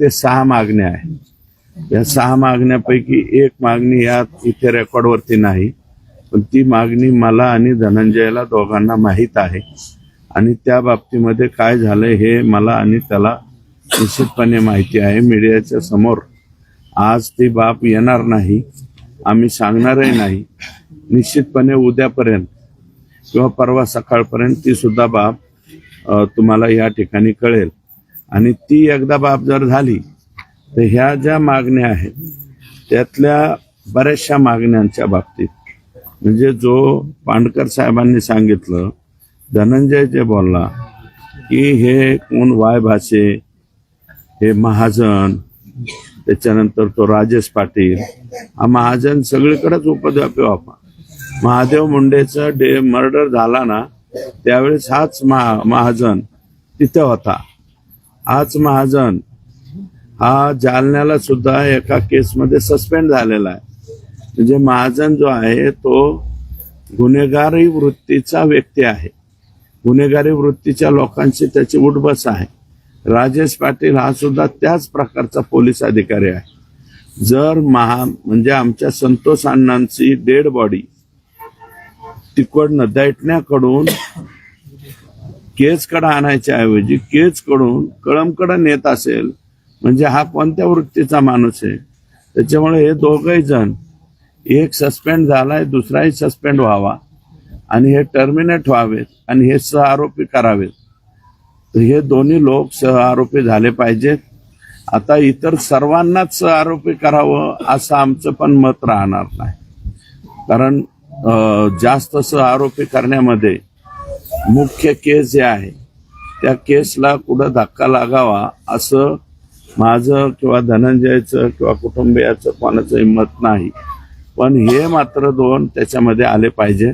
ते सहा मागण्या आहेत. या सहा मागण्यापैकी एक मागणी या इथे रेकॉर्डवरती नाही पण ती मागणी मला आणि धनंजयला दोघांना माहीत आहे. आणि त्या बाबतीमध्ये काय झालंय हे मला आणि त्याला निश्चितपणे माहिती आहे. मीडियाच्या समोर आज ती बाब येणार नाही आम्ही सांगणारही नाही. निश्चितपणे उद्यापर्यंत किंवा परवा सकाळपर्यंत ती सुद्धा बाब तुम्हाला या ठिकाणी कळेल. आणि ती एकदा बाब जर झाली तर ह्या ज्या मागण्या आहेत त्यातल्या बऱ्याचशा मागण्यांच्या बाबतीत म्हणजे जो पांडकर साहेबांनी सांगितलं धनंजय जे बोलला की हे कोण वाय भाषे हे महाजन त्याच्यानंतर तो राजेश पाटील हा महाजन सगळीकडेच उपद्व्यापी वापर महादेव मुंडेचं डे मर्डर झाला ना त्यावेळेस हाच महा महाजन तिथे होता. हाच महाजन हा जालन्याला सुद्धा एका केसमध्ये सस्पेंड झालेला आहे. म्हणजे महाजन जो आहे तो गुन्हेगारी वृत्तीचा व्यक्ती आहे. गुन्हेगारी वृत्तीच्या लोकांशी त्याची उठबस आहे. राजेश पाटील हा सुद्धा त्याच प्रकारचा पोलीस अधिकारी आहे. जर महा म्हणजे आमच्या संतोष अण्णांची डेड बॉडी तिकडनं दैटण्याकडून केजकडे आणायच्या ऐवजी केजकडून कळमकडे नेत असेल म्हणजे हा कोणत्या वृत्तीचा माणूस आहे? त्याच्यामुळे हे दोघही जण एक सस्पेंड झालाय दुसराही सस्पेंड व्हावा. आणि हे टर्मिनेट व्हावेत आणि हे सह आरोपी करावेत. तर हे दोन्ही लोक सह आरोपी झाले पाहिजेत. आता इतर सर्वांनाच सह आरोपी करावं असं आमचं पण मत राहणार नाही. कारण जास्त सह आरोपी करण्यामध्ये मुख्य केस जे आहे त्या केसला कुठं धक्का लागावा असं माझं किंवा धनंजयचं किंवा कुटुंबियाचं कोणाचं हिंमत नाही. पण हे मात्र दोन त्याच्यामध्ये आले पाहिजे.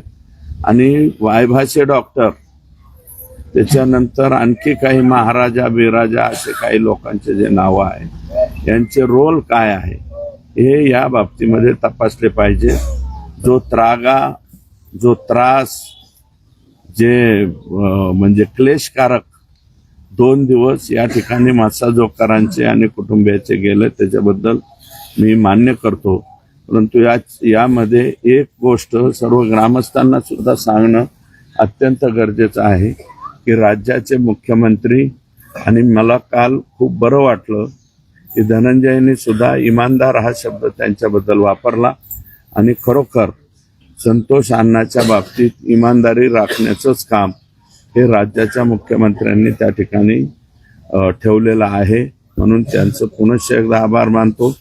आणि वायभाषे डॉक्टर त्याच्यानंतर आणखी काही महाराजा बिराजा असे काही लोकांचे जे नावं आहेत यांचे रोल काय आहे हे या बाबतीमध्ये तपासले पाहिजे. जो त्रागा जो त्रास जे म्हणजे क्लेशकारक दोन दिवस या ठिकाणी मासाजोकारांचे आणि कुटुंबियाचे गेले त्याच्याबद्दल मी मान्य करतो. परंतु या यामध्ये एक गोष्ट सर्व ग्रामस्थांना सुद्धा सांगणं अत्यंत गरजेचं आहे की राज्याचे मुख्यमंत्री आणि मला काल खूप बरं वाटलं की धनंजयनी सुद्धा इमानदार हा शब्द त्यांच्याबद्दल वापरला आणि खरोखर संतोष आणण्याच्या बाबतीत इमानदारी राखण्याचंच काम हे राज्याच्या मुख्यमंत्र्यांनी त्या ठिकाणी ठेवलेलं आहे. म्हणून त्यांचं पुनश्च एकदा आभार मानतो.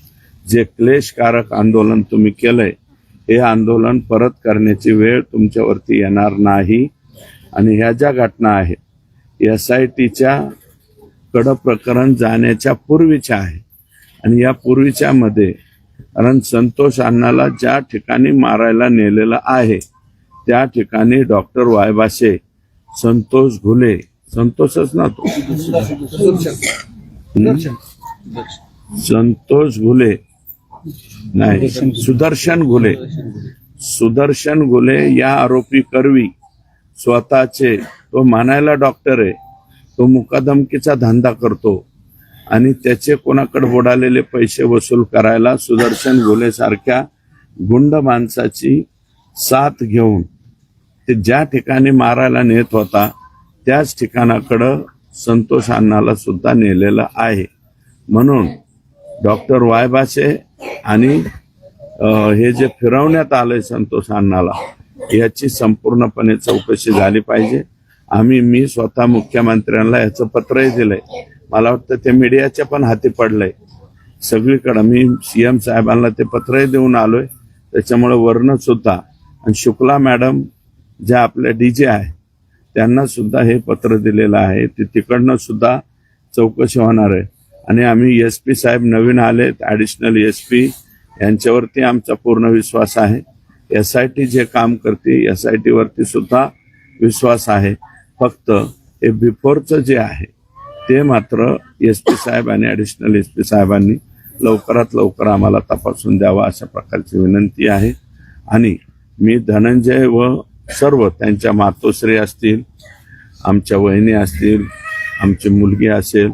जे क्लेशकारक आंदोलन तुम्ही केलंय हे आंदोलन परत करण्याची वेळ तुमच्यावरती येणार नाही. आणि ह्या ज्या घटना आहेत एस आय टीच्या कडप्रकरण जाण्याच्या पूर्वीच्या आहे. आणि या पूर्वीच्यामध्ये कारण संतोष अण्णाला ज्या ठिकाणी मारायला नेलेलं आहे त्या ठिकाणी डॉक्टर वायबाशे संतोष घुले संतोषच ना तो. संतोष घुले नाही सुदर्शन घुले. सुदर्शन घुले या आरोपी करवी स्वतःचे. तो म्हणायला डॉक्टर आहे. तो मुकादमकीचा धंदा करतो. आणि त्याचे कोणाकडे बुडालेले पैसे वसूल करायला सुदर्शन घुलेसारख्या गुंड माणसाची साथ घेऊन ते ज्या ठिकाणी मारायला नेत होता त्याच ठिकाणाकडं संतोष अण्णाला सुद्धा नेलेलं आहे. म्हणून डॉक्टर वायबासे आणि हे जे फिरवण्यात आलंय संतोष अण्णाला याची संपूर्णपणे चौकशी झाली पाहिजे. आम्ही मी स्वतः मुख्यमंत्र्यांना याचं पत्रही दिलंय. मला वाटतं ते मीडियाच्या पण हाती पडलंय. सगळीकडं मी सीएम साहेबांना ते पत्रही देऊन आलोय. त्याच्यामुळे वर्ण सुद्धा आणि शुक्ला मॅडम ज्या आपल्या डीजे आहे त्यांना सुद्धा हे पत्र दिलेलं आहे. ते तिकडनं सुद्धा चौकशी होणार आहे. आणि आम्ही एस पी साहेब नवीन आलेत ॲडिशनल एस पी यांच्यावरती आमचा पूर्ण विश्वास आहे. एस आय टी जे काम करते एस आय टीवरती सुद्धा विश्वास आहे. फक्त हे बिफोरचं जे आहे ते मात्र एस पी साहेब आणि ॲडिशनल एस पी साहेबांनी लवकरात लवकर आम्हाला तपासून द्यावा अशा प्रकारची विनंती आहे. आणि मी धनंजय व सर्व त्यांच्या मातोश्री असतील आमच्या वहिनी असतील आमची मुलगी असेल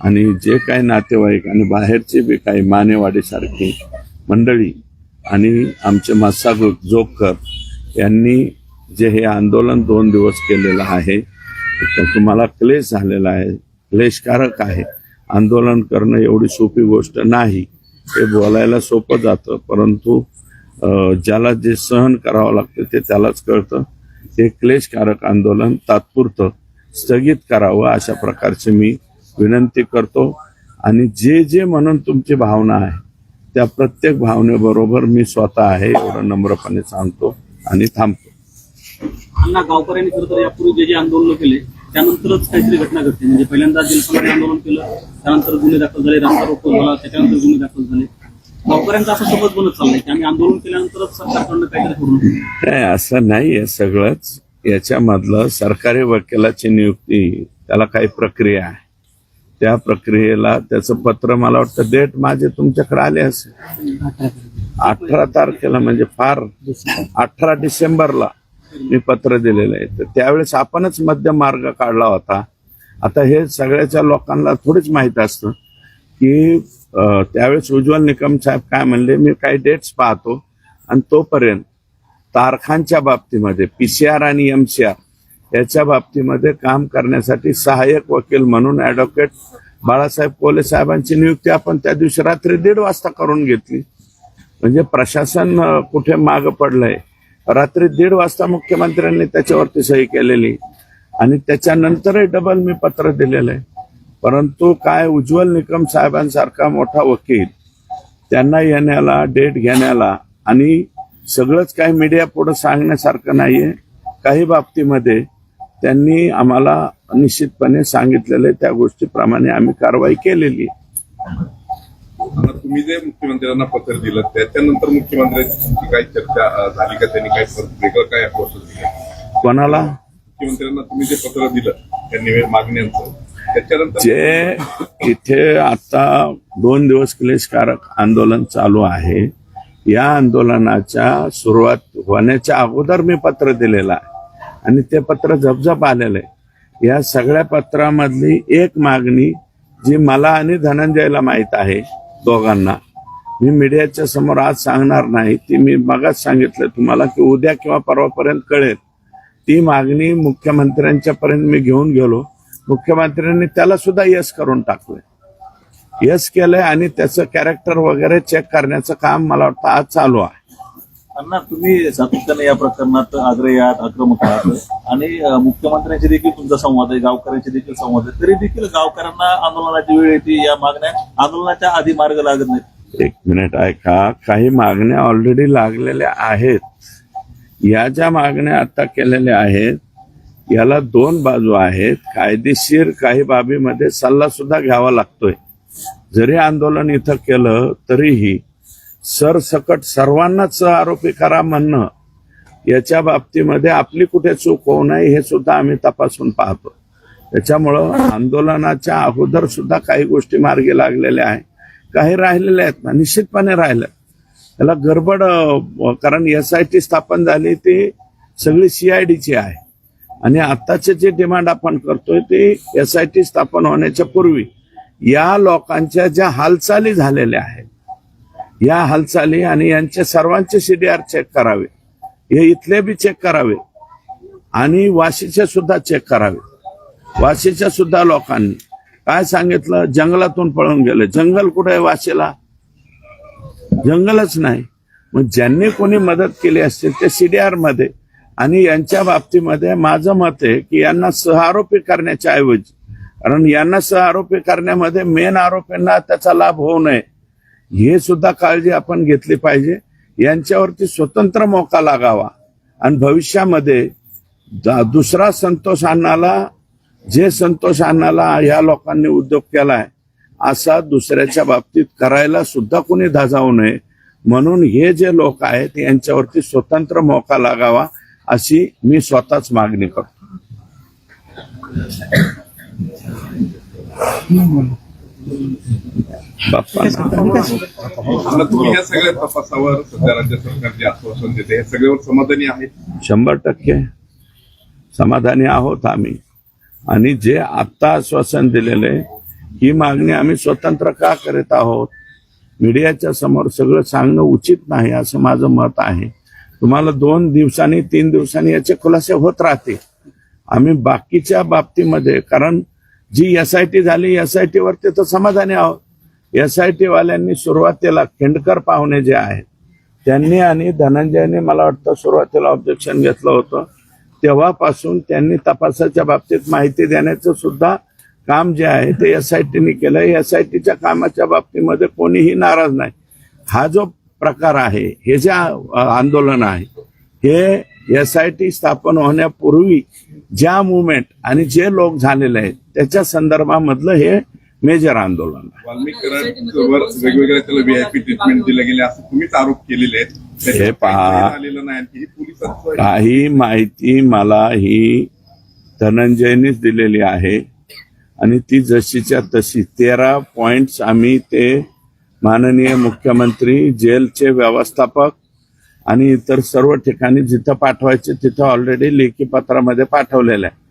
आणि जे काही नातेवाईक आणि बाहेरचे बी काही मानेवाडीसारखी मंडळी आणि आमचे मस्सा जोगकर यांनी जे हे आंदोलन दोन दिवस केलेलं आहे तर तुम्हाला क्लेश झालेला आहे क्लेशकारक आहे. आंदोलन करणं एवढी सोपी गोष्ट नाही. हे बोलायला सोपं जातं परंतु ज्याला जे सहन करावं लागतं ते त्यालाच कळतं. हे क्लेशकारक आंदोलन तात्पुरतं स्थगित करावं अशा प्रकारची मी विनंती करतो. आणि जे जे म्हणून तुमची भावना आहे त्या प्रत्येक भावनेबरोबर मी स्वतः आहे एवढं नम्रपणे सांगतो आणि थांबतो. अण्णा गावकऱ्यांनी खरं तर यापूर्वी जे जे आंदोलन केले त्यानंतरच काहीतरी घटना घडते म्हणजे पहिल्यांदा जलसंधारण आंदोलन केलं त्यानंतर गुन्हे दाखल झाले रस्ता रोको झाला त्याच्यानंतर गुन्हे दाखल झाले. गावकऱ्यांचा असं समज बनत चाललंय की आम्ही आंदोलन केल्यानंतरच सरकारकडनं काहीतरी करू नाही असं नाही आहे सगळंच. याच्यामधलं सरकारी वकिलाची नियुक्ती त्याला काही प्रक्रिया आहे. त्या प्रक्रियेला त्याचं पत्र मला वाटतं डेट माझे तुमच्याकडे आले असेल. अठरा तारखेला म्हणजे फार अठरा डिसेंबरला. मी पत्र दिलेलं आहे. तर त्यावेळेस आपणच मध्यम मार्ग काढला होता. आता हे सगळ्याच्या लोकांना थोडीच माहीत असतं की त्यावेळेस उज्ज्वल निकम साहेब काय म्हणले मी काही डेट्स पाहतो. आणि तोपर्यंत तारखांच्या बाबतीमध्ये पीसीआर आणि एम सी आर याच्या बाबतीमध्ये काम करण्यासाठी सहाय्यक वकील म्हणून ऍडव्होकेट बाळासाहेब कोले साहेबांची नियुक्ती आपण त्या दिवशी रात्री दीड वाजता करून घेतली. म्हणजे प्रशासन कुठे मागं पडलंय. रात्री दीड वाजता मुख्यमंत्र्यांनी त्याच्यावरती सही केलेली. आणि त्याच्यानंतरही डबल मी पत्र दिलेलं आहे. परंतु काय उज्ज्वल निकम साहेबांसारखा मोठा वकील त्यांना येण्याला डेट घेण्याला आणि सगळंच काही मीडिया पुढे सांगण्यासारखं नाहीये. काही बाबतीमध्ये त्यांनी आम्हाला निश्चितपणे सांगितलेले त्या गोष्टीप्रमाणे आम्ही कारवाई केलेली आता तुम्ही जे मुख्यमंत्र्यांना पत्र दिलं त्याच्यानंतर मुख्यमंत्र्यांची तुमची काही चर्चा झाली का? त्यांनी काय वेगळं काय अप्रोच दिलं कोणाला? मुख्यमंत्र्यांना तुम्ही जे पत्र दिलं त्या निवेदन मागण्यांचं त्याच्यानंतर जे इथे आता दोन दिवस क्लेशकारक आंदोलन चालू आहे या आंदोलनाच्या सुरुवात होण्याच्या अगोदर मी पत्र दिलेलं आहे. आणि ते पत्र झपझप आलेलं आहे. या सगळ्या पत्रामधली एक मागणी जी मला आणि धनंजयला माहीत आहे दोघांना. मी मीडियाच्या समोर आज सांगणार नाही. ती मी मगाच सांगितलं तुम्हाला की उद्या किंवा परवापर्यंत कळेल. ती मागणी मुख्यमंत्र्यांच्या पर्यंत मी घेऊन गेलो. मुख्यमंत्र्यांनी त्याला सुद्धा यस करून टाकलंय. यस केलंय आणि त्याचं कॅरेक्टर वगैरे चेक करण्याचं काम मला वाटतं आज चालू आहे. अण्णा तुम्ही सातत्याने या प्रकरणात आग्रही आहात आक्रमक आहात. आणि मुख्यमंत्र्यांशी देखील तुमचा संवाद आहे गावकऱ्यांशी देखील संवाद आहे. तरी देखील गावकऱ्यांना आंदोलनाची वेळ येते या मागण्या आंदोलनाच्या आधी मार्ग लागत नाही एक मिनिट ऐका. काही मागण्या ऑलरेडी लागलेल्या आहेत. या ज्या मागण्या आता केलेल्या आहेत याला दोन बाजू आहेत. कायदेशीर काही बाबीमध्ये सल्ला सुद्धा घ्यावा लागतोय. जरी आंदोलन इथं केलं तरीही सरसकट सर्वांनाच आरोपी करा म्हणणं याच्या बाबतीमध्ये आपली कुठे चूक होऊ नये हे सुद्धा आम्ही तपासून पाहतो. त्याच्यामुळं आंदोलनाच्या अगोदर सुद्धा काही गोष्टी मार्गी लागलेल्या आहेत. काही राहिलेल्या आहेत ना निश्चितपणे राहिल्या. त्याला गडबड कारण एस आय टी स्थापन झाली ती सगळी सीआयडीची आहे. आणि आत्ताचे जे डिमांड आपण करतोय ते एस आय टी स्थापन होण्याच्या पूर्वी या लोकांच्या ज्या हालचाली झालेल्या आहेत या हालचाली आणि यांचे सर्वांचे सीडीआर चेक करावे. हे इथले बी चेक करावे. आणि वाशीचे सुद्धा चेक करावे. वाशीच्या सुद्धा लोकांनी. काय सांगितलं? जंगलातून पळून गेले. जंगल कुठे आहे वाशीला? जंगलच नाही. मग ज्यांनी कोणी मदत केली असतील ते सीडीआरमध्ये आणि यांच्या बाबतीमध्ये माझं मत आहे की यांना सहआरोपी करण्याच्या ऐवजी. कारण यांना सहआरोपी करण्यामध्ये मेन आरोपींना त्याचा लाभ होऊ नये. हे सुद्धा काळजी आपण घेतली पाहिजे. यांच्यावरती स्वतंत्र मोका लागावा. आणि भविष्यामध्ये दुसरा संतोष अण्णाला जे संतोष अण्णाला ह्या लोकांनी उद्योग केलाय असा दुसऱ्याच्या बाबतीत करायला सुद्धा कोणी धाजावू नये. म्हणून हे जे लोक आहेत यांच्यावरती स्वतंत्र मोका लागावा अशी मी स्वतःच मागणी करतो. तुम्ही या सगळ्या तपासावर सध्या राज्य सरकार जे आश्वासन देते. हे सगळ्यावर समाधानी आहे शंभर टक्के. समाधानी आहोत आम्ही. आणि जे आत्ता आश्वासन दिलेले ही मागणी आम्ही स्वतंत्र का करीत आहोत? मीडियाच्या समोर सगळं सांगणं उचित नाही असं माझं मत आहे. तुम्हाला दोन दिवसांनी तीन दिवसांनी याचे खुलासे होत राहतील. आम्ही बाकीच्या बाबतीमध्ये कारण जी एस आय टी झाली एस आय टी वरती तर समाधानी आहोत. एस आय टी वाल्यांनी सुरुवातीला खेंडकर पाहुणे जे आहेत त्यांनी आणि धनंजयने मला वाटतं सुरुवातीला ऑब्जेक्शन घेतलं होतं. तेव्हापासून त्यांनी तपासाच्या बाबतीत माहिती देण्याचं सुद्धा काम जे आहे ते एस आय टीने केलं. एस आय टीच्या कामाच्या बाबतीमध्ये कोणीही नाराज नाही. हा जो प्रकार आहे हे जे आंदोलन आहे हे एस आय टी स्थापन होण्यापूर्वी ज्या मुवमेंट आणि जे लोक झालेले आहेत त्याच्या संदर्भामधलं हे मेजर आंदोलन आहे. वाल्मिकी कराडवर वेगवेगळ्या त्याला व्हीआयपी ट्रीटमेंट दिले गेले असं तुम्हीच आरोप केलेले आहेत. त्याच्यावर हे पहा. ही काही माहिती मला ही धनंजयनीच दिलेली आहे. आणि ती जशीच्या तशी तेरा पॉइंट्स आम्ही ते माननीय मुख्यमंत्री जेलचे व्यवस्थापक आणि इतर सर्व ठिकाणी जिथं पाठवायचे तिथं ऑलरेडी लेखी पत्रामध्ये पाठवलेलं आहे.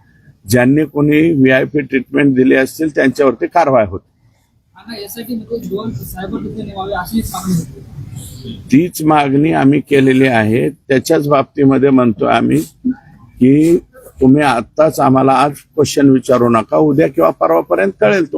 ज्यांनी कोणी व्ही आय पी ट्रीटमेंट दिली असतील त्यांच्यावरती कारवाई होती. तीच मागणी आम्ही केलेली आहे. त्याच्याच बाबतीमध्ये म्हणतो आम्ही की तुम्ही आत्ताच आम्हाला आज क्वेश्चन विचारू नका. उद्या किंवा परवापर्यंत कळेल तुम्हाला.